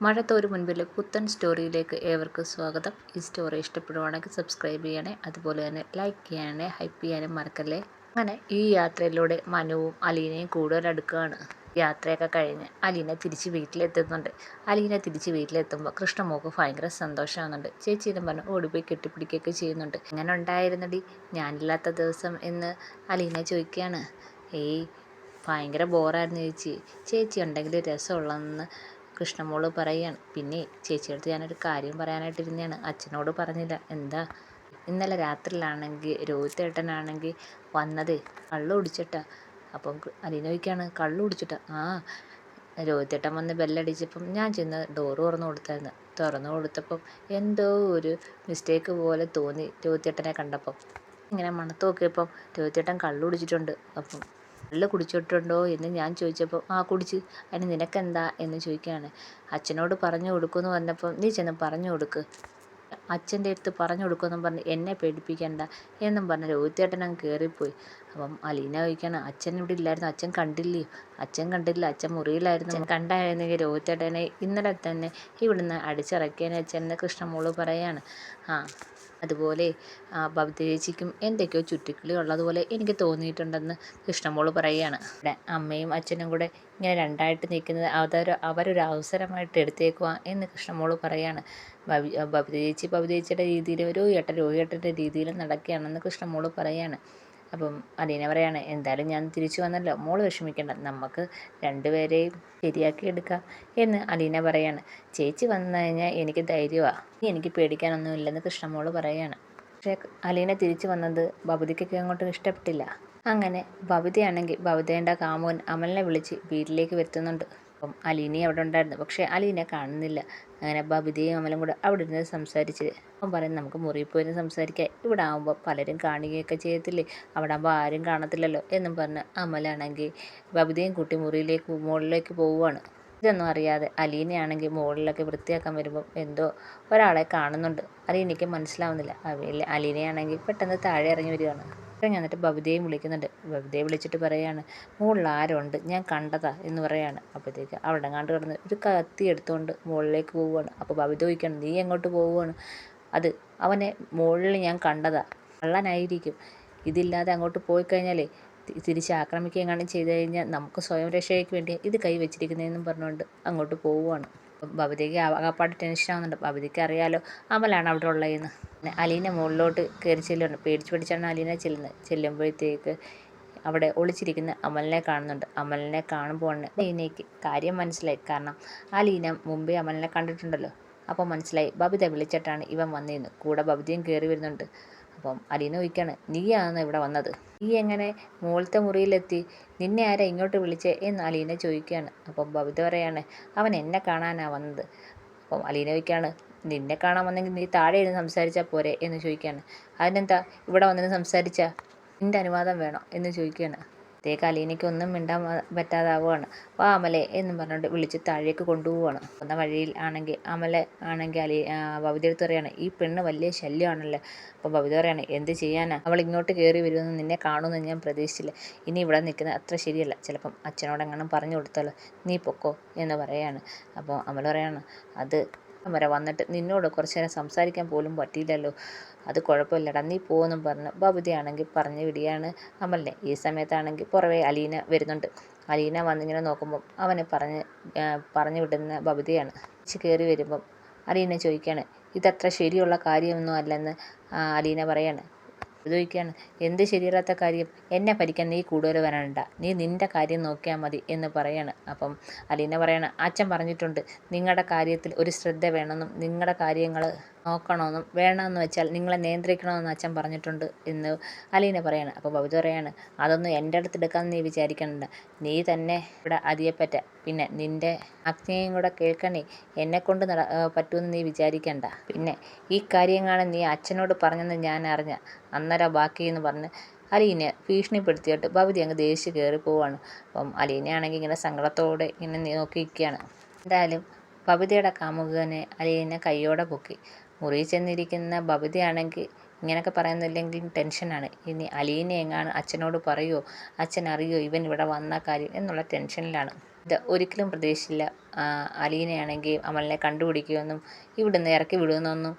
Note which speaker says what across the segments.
Speaker 1: മഴത്തോരു മുൻപിലെ പുത്തൻ സ്റ്റോറിയിലേക്ക് ഏവർക്കും സ്വാഗതം. ഈ സ്റ്റോറി ഇഷ്ടപ്പെടുവാണെങ്കിൽ സബ്സ്ക്രൈബ് ചെയ്യണേ അതുപോലെ തന്നെ ലൈക്ക് ചെയ്യണേ ഹൈപ്പ് ചെയ്യാനും മറക്കല്ലേ? അങ്ങനെ ഈ യാത്രയിലൂടെ മനുവും അലീനയും കൂടുതൽ അടുക്കുകയാണ് യാത്രയൊക്കെ കഴിഞ്ഞ് അലീന തിരിച്ച് വീട്ടിലെത്തുന്നുണ്ട്. അലീന തിരിച്ച് വീട്ടിലെത്തുമ്പോൾ കൃഷ്ണമോക്ക് ഭയങ്കര സന്തോഷമാകുന്നുണ്ട് ചേച്ചീനും പറഞ്ഞ് ഓടിപ്പോയി കെട്ടിപ്പിടിക്കുകയൊക്കെ ചെയ്യുന്നുണ്ട്. എങ്ങനെ ഉണ്ടായിരുന്നടി? ഞാനില്ലാത്ത ദിവസം എന്ന് അലീന ചോദിക്കുകയാണ്. ഏയ് ഭയങ്കര ബോറായിരുന്നു ചേച്ചി. ചേച്ചി ഉണ്ടെങ്കിൽ രസമുള്ളതെന്ന് കൃഷ്ണമോൾ പറയുകയാണ് പിന്നെ ചേച്ചിയടുത്ത് ഞാനൊരു കാര്യം പറയാനായിട്ടിരുന്നതാണ് അച്ഛനോട് പറഞ്ഞില്ല. എന്താ? ഇന്നലെ രാത്രിയിലാണെങ്കിൽ രോഹിത്തേട്ടനാണെങ്കിൽ വന്നത് കള്ളു കുടിച്ചിട്ടാ അപ്പം അലീന കള്ളു കുടിച്ചിട്ടാ ആ രോഹിത്തേട്ടൻ വന്ന് ബെല്ലടിച്ചപ്പം ഞാൻ ചെന്ന് ഡോറ് തുറന്നു കൊടുത്തായിരുന്നു. തുറന്നു കൊടുത്തപ്പം എന്തോ ഒരു മിസ്റ്റേക്ക് പോലെ തോന്നി രോഹിത്തേട്ടനെ കണ്ടപ്പം. ഇങ്ങനെ മണത്ത് നോക്കിയപ്പം രോഹിത്തേട്ടൻ കള്ളു കുടിച്ചിട്ടുണ്ട് അപ്പം കള്ള് കുടിച്ചിട്ടുണ്ടോ എന്ന് ഞാൻ ചോദിച്ചപ്പോൾ ആ കുടിച്ച്. അതിന് നിനക്കെന്താ? എന്ന് ചോദിക്കുകയാണ്. അച്ഛനോട് പറഞ്ഞു കൊടുക്കുമെന്ന് പറഞ്ഞപ്പം നീ ചെന്ന് പറഞ്ഞു കൊടുക്ക്. അച്ഛന്റെ അടുത്ത് പറഞ്ഞു കൊടുക്കുമെന്നും പറഞ്ഞ് എന്നെ പേടിപ്പിക്കണ്ട എന്നും പറഞ്ഞ് രോഹിത്തേട്ടൻ അങ്ങ് കയറിപ്പോയി അപ്പം അലീന ചോദിക്കണം അച്ഛൻ ഇവിടെ ഇല്ലായിരുന്നു. അച്ഛൻ കണ്ടില്ലേ? അച്ഛൻ കണ്ടില്ല. അച്ഛൻ മുറിയിലായിരുന്നു. അച്ഛൻ കണ്ടായിരുന്നെങ്കിൽ രോഹിത്തേട്ടനെ ഇന്നലെ തന്നെ ഇവിടുന്ന് അടിച്ചിറക്കിയതിന് അച്ഛൻ കൃഷ്ണമോൾ പറയാണ്. ആ അതുപോലെ ബബിത ചേച്ചിക്കും എന്തൊക്കെയോ ചുറ്റിക്കിളി ഉള്ളതുപോലെ എനിക്ക് തോന്നിയിട്ടുണ്ടെന്ന് കൃഷ്ണമോൾ പറയുകയാണ്. അമ്മയും അച്ഛനും കൂടെ ഇങ്ങനെ രണ്ടായിട്ട് നിൽക്കുന്നത് അതൊരു അവരൊരു അവസരമായിട്ട് എടുത്തേക്കുക എന്ന് കൃഷ്ണമോൾ പറയാണ് ബബി ബബിത ചേച്ചി ബബിത ചേച്ചിയുടെ രീതിയിൽ ഒരു ഏട്ടൻ രോഹിയേട്ടന്റെ രീതിയിൽ നടക്കുകയാണെന്ന് കൃഷ്ണമോൾ പറയാണ് അപ്പം അലീന പറയാണ് എന്തായാലും ഞാൻ തിരിച്ചു വന്നല്ലോ. മോൾ വിഷമിക്കേണ്ട. നമുക്ക് രണ്ടുപേരെയും ശരിയാക്കി എടുക്കാം. എന്ന് അലീന പറയാണ്. ചേച്ചി വന്നു കഴിഞ്ഞാൽ എനിക്ക് ധൈര്യമാണ് എനിക്ക് പേടിക്കാനൊന്നുമില്ലെന്ന് കൃഷ്ണമോൾ പറയാണ്. പക്ഷേ അലീന തിരിച്ചു വന്നത് ബബുദിക്കൊക്കെ അങ്ങോട്ടും ഇഷ്ടപ്പെട്ടില്ല. അങ്ങനെ ബബിതയാണെങ്കിൽ ബബിതേന്റെ കാമുകൻ അമലിനെ വിളിച്ച് വീട്ടിലേക്ക് വരുത്തുന്നുണ്ട്. അപ്പം അലീനയും അവിടെ ഉണ്ടായിരുന്നു. പക്ഷേ അലീനെ കാണുന്നില്ല. അങ്ങനെ ബബിതയും അമലും കൂടെ അവിടെ ഇരുന്ന് സംസാരിച്ച് അവൻ പറയും നമുക്ക് മുറിയിൽ പോയിരുന്ന് സംസാരിക്കാം. ഇവിടെ ആകുമ്പോൾ പലരും കാണുകയൊക്കെ ചെയ്യത്തില്ലേ? അവിടെ ആകുമ്പോൾ ആരും കാണത്തില്ലല്ലോ? എന്നും പറഞ്ഞ് അമലാണെങ്കിൽ ബബിതയും കുട്ടി മുറിയിലേക്ക് മുകളിലേക്ക് പോവുകയാണ് ഇതൊന്നും അറിയാതെ അലീനയാണെങ്കിൽ മുകളിലൊക്കെ വൃത്തിയാക്കാൻ വരുമ്പോൾ എന്തോ ഒരാളെ കാണുന്നുണ്ട്. അത് എനിക്ക് മനസ്സിലാവുന്നില്ല. അലീനയാണെങ്കിൽ പെട്ടെന്ന് താഴെ ഇറങ്ങി വരികയാണ്. ഇറങ്ങി വന്നിട്ട് ബബിതയും വിളിക്കുന്നുണ്ട്. ബബിതയെ വിളിച്ചിട്ട് പറയാണ് മുകളിൽ ആരുണ്ട്? ഞാൻ കണ്ടതാ എന്ന് പറയാണ്. അപ്പോഴത്തേക്ക് അവിടെ കണ്ട് കിടന്ന് ഒരു കത്തി എടുത്തുകൊണ്ട് മുകളിലേക്ക് പോവുകയാണ് അപ്പോൾ ബബിത ചോദിക്കണം നീ എങ്ങോട്ട് പോവുകയാണ് അത് അവനെ മുകളിൽ ഞാൻ കണ്ടതാ. കള്ളനായിരിക്കും. ഇതില്ലാതെ അങ്ങോട്ട് പോയി കഴിഞ്ഞാലേ തിരിച്ച് ആക്രമിക്കുകയും കാണും ചെയ്തു കഴിഞ്ഞാൽ നമുക്ക് സ്വയം രക്ഷയ്ക്ക് വേണ്ടി ഇത് കൈ വെച്ചിരിക്കുന്നതെന്നും പറഞ്ഞുകൊണ്ട് അങ്ങോട്ട് പോവുകയാണ് ഭവതിക്ക് ആകപ്പാട് ടെൻഷൻ ആവുന്നുണ്ട്. ഭവതിക്ക് അറിയാലോ. അമലാണ് അവിടെ ഉള്ളതെന്ന്. അലീന മുകളിലോട്ട് കയറി ചെല്ലുന്നുണ്ട് പേടിച്ച് പേടിച്ചാണ് അലീന ചെല്ലുന്നത്. ചെല്ലുമ്പോഴത്തേക്ക് അവിടെ ഒളിച്ചിരിക്കുന്ന അമലിനെ കാണുന്നുണ്ട്. അമലിനെ കാണുമ്പോൾ അലീനയ്ക്ക് കാര്യം മനസ്സിലായി. കാരണം അലീന മുമ്പേ അമലിനെ കണ്ടിട്ടുണ്ടല്ലോ. അപ്പോൾ മനസ്സിലായി. ബബിത വിളിച്ചിട്ടാണ് ഇവൻ വന്നിരുന്നു കൂടെ ബബിതയും കയറി വരുന്നുണ്ട്. അപ്പം അലീന ചോദിക്കാണ് നീയാണ് ഇവിടെ വന്നത്? നീ എങ്ങനെ മുകളിലത്തെ മുറിയിലെത്തി? നിന്നെ ആരാ ഇങ്ങോട്ട് വിളിച്ചേ എന്ന് അലീന ചോദിക്കുകയാണ് അപ്പം ബബിത പറയാണ് അവൻ എന്നെ കാണാനാണ് വന്നത്. അപ്പം അലീന ചോദിക്കുകയാണ് നിന്നെ കാണാൻ വന്നെങ്കിൽ നീ താഴെ ഇരുന്ന് സംസാരിച്ചാൽ പോരെ എന്ന് ചോദിക്കുകയാണ് അതിനെന്താ ഇവിടെ വന്നിരുന്ന് സംസാരിച്ചാൽ നിന്റെ അനുവാദം വേണോ എന്ന് ചോദിക്കുകയാണ് അപ്പോഴത്തേക്ക് അലീനയ്ക്ക് ഒന്നും മിണ്ടാൻ പറ്റാതാവുകയാണ്. വാ അമലെ എന്നും പറഞ്ഞുകൊണ്ട് വിളിച്ച് താഴേക്ക് കൊണ്ടുപോവുകയാണ് വന്ന വഴിയിൽ ആണെങ്കിൽ അമല ആണെങ്കിൽ അലി ബബിത എടുത്ത് പറയാണ് ഈ പെണ്ണ് വലിയ ശല്യമാണല്ലോ? അപ്പോൾ ബബിത പറയാണ് എന്ത് ചെയ്യാനാ? അവൾ ഇങ്ങോട്ട് കയറി വരുമെന്ന് നിന്നെ കാണുമെന്ന് ഞാൻ പ്രതീക്ഷിച്ചില്ല. ഇനി ഇവിടെ നിൽക്കുന്നത് അത്ര ശരിയല്ല. ചിലപ്പം അച്ഛനോടെങ്ങാനും പറഞ്ഞു കൊടുത്താലോ? നീ പൊക്കോ? എന്ന് പറയാണ്. അപ്പോൾ അമല പറയാണ് അത് വരെ വന്നിട്ട് നിന്നോട് കുറച്ച് നേരം സംസാരിക്കാൻ പോലും പറ്റിയില്ലല്ലോ. അത് കുഴപ്പമില്ലടാ നീ പോകുമെന്നും പറഞ്ഞു. ബബുദിയാണെങ്കിൽ പറഞ്ഞു വിടിയാണ് അമലിനെ. ഈ സമയത്താണെങ്കിൽ പുറവേ അലീന വരുന്നുണ്ട്. അലീന വന്നിങ്ങനെ നോക്കുമ്പം അവനെ പറഞ്ഞ് പറഞ്ഞു വിടുന്ന ബബുദിയാണ് കയറി വരുമ്പം അലീന ചോദിക്കുകയാണ് ഇതത്ര ശരിയുള്ള കാര്യമൊന്നും അല്ലെന്ന് അലീന പറയാണ്. ചോദിക്കുകയാണ് എന്ത് ശരിയല്ലാത്ത കാര്യം? എന്നെ ഭരിക്കാൻ നീ കൂടുതൽ വരണ്ട. നീ നിന്റെ കാര്യം നോക്കിയാൽ മതി എന്ന് പറയാണ്. അപ്പം അലീന പറയണം അച്ഛൻ പറഞ്ഞിട്ടുണ്ട് നിങ്ങളുടെ കാര്യത്തിൽ ഒരു ശ്രദ്ധ വേണമെന്നും നിങ്ങളുടെ കാര്യങ്ങൾ നോക്കണമെന്നും വേണമെന്ന് വെച്ചാൽ നിങ്ങളെ നിയന്ത്രിക്കണമെന്ന് അച്ഛൻ പറഞ്ഞിട്ടുണ്ട് എന്ന് അലീന പറയാണ്. അപ്പോൾ ബബിത പറയാണ് അതൊന്നും എന്റെ അടുത്ത് എടുക്കാമെന്ന് നീ വിചാരിക്കണ്ട. നീ തന്നെ ഇവിടെ അതിയെപ്പറ്റ പിന്നെ നിന്റെ അഗ്നിയും കൂടെ കേൾക്കണേ. എന്നെക്കൊണ്ട് നട പറ്റുമെന്ന് നീ വിചാരിക്കണ്ട. പിന്നെ ഈ കാര്യങ്ങളാണ് നീ അച്ഛനോട് പറഞ്ഞെന്ന് ഞാൻ അറിഞ്ഞ. അന്നേരം ബാക്കി എന്ന് പറഞ്ഞ് അലീനെ ഭീഷണിപ്പെടുത്തിയിട്ട് ഭവതി അങ്ങ് ദേഷ്യം കയറി പോവാണ്. അപ്പം അലീനയാണെങ്കിൽ ഇങ്ങനെ സങ്കടത്തോടെ ഇങ്ങനെ നോക്കിയിരിക്കുകയാണ്. എന്തായാലും ബബിതയുടെ കാമുകനെ അലീനെ കൈയോടെ പൊക്കി. മുറിയിൽ ചെന്നിരിക്കുന്ന ബബിതയാണെങ്കിൽ ഇങ്ങനെയൊക്കെ പറയുന്നില്ലെങ്കിൽ ടെൻഷനാണ്. ഇനി അലീന എങ്ങാണ് അച്ഛനോട് പറയുമോ അച്ഛൻ അറിയോ ഇവൻ ഇവിടെ വന്ന കാര്യം എന്നുള്ള ടെൻഷനിലാണ്. ഇത് ഒരിക്കലും പ്രതീക്ഷിച്ചില്ല. അലീനയാണെങ്കിൽ അമലിനെ കണ്ടുപിടിക്കുമെന്നും ഇവിടുന്ന് ഇറക്കി വിടുമെന്നൊന്നും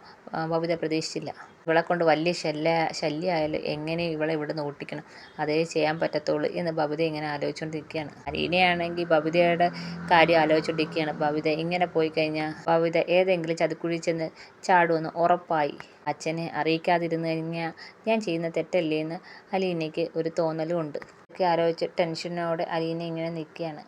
Speaker 1: ബബിത പ്രതീക്ഷിച്ചില്ല. ഇവളെ കൊണ്ട് വലിയ ശല്യ ശല്യമായാലും എങ്ങനെ ഇവളെ ഇവിടുന്ന് ഓട്ടിക്കണം? അതേ ചെയ്യാൻ പറ്റത്തുള്ളൂ എന്ന് ബബിത ഇങ്ങനെ ആലോചിച്ചുകൊണ്ടിരിക്കുകയാണ് അലീനയാണെങ്കിൽ ബബിതയുടെ കാര്യം ആലോചിച്ചുകൊണ്ടിരിക്കുകയാണ് ബബിത ഇങ്ങനെ പോയി കഴിഞ്ഞാൽ ബബിത ഏതെങ്കിലും ചതിക്കുഴി ചെന്ന് ചാടുമെന്ന് ഉറപ്പായി. അച്ഛനെ അറിയിക്കാതിരുന്നു കഴിഞ്ഞാൽ ഞാൻ ചെയ്യുന്ന തെറ്റല്ലേ എന്ന് അലീനയ്ക്ക് ഒരു തോന്നലും ഉണ്ട്. ഒക്കെ ആലോചിച്ച് ടെൻഷനോടെ അലീന ഇങ്ങനെ നിൽക്കുകയാണ്.